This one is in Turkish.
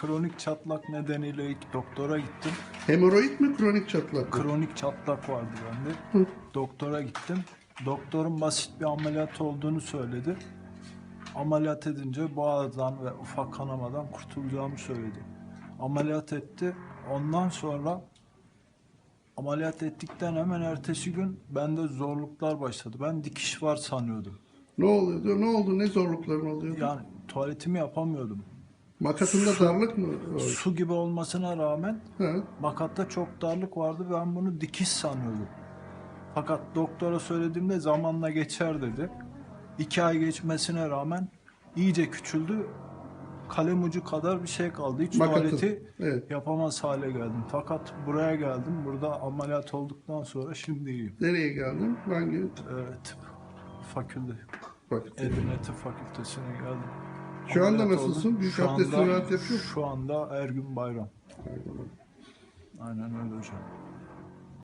kronik çatlak nedeniyle ilk doktora gittim. Hemoroid mi kronik çatlak mı? Kronik çatlak vardı bende. Hı. Doktora gittim. Doktorun basit bir ameliyat olduğunu söyledi. Ameliyat edince boğazdan ve ufak kanamadan kurtulacağımı söyledi. Ameliyat etti. Ondan sonra ameliyat ettikten hemen ertesi gün bende zorluklar başladı. Ben dikiş var sanıyordum. Ne oluyordu? Ne oldu? Ne zorlukların oluyordu? Yani tuvaletimi yapamıyordum. Makasında darlık mı? var? Su gibi olmasına rağmen Ha. makatta çok darlık vardı ve ben bunu dikiş sanıyordum. Fakat doktora söylediğimde zamanla geçer dedi. İki ay geçmesine rağmen iyice küçüldü. Kalem ucu kadar bir şey kaldı. Hiç Makatı. tuvaleti Evet. yapamaz hale geldim. Fakat buraya geldim. Burada ameliyat olduktan sonra şimdi iyiyim. Nereye geldin? Hangi tıp fakülte, bak? Edirne Tıp Fakültesine geldim. Şu anda Ameliyat nasılsın? oldum. Büyük Şu abdest rahat yapıyor musun? Şu anda Ergün Bayram. Aynen öyle hocam.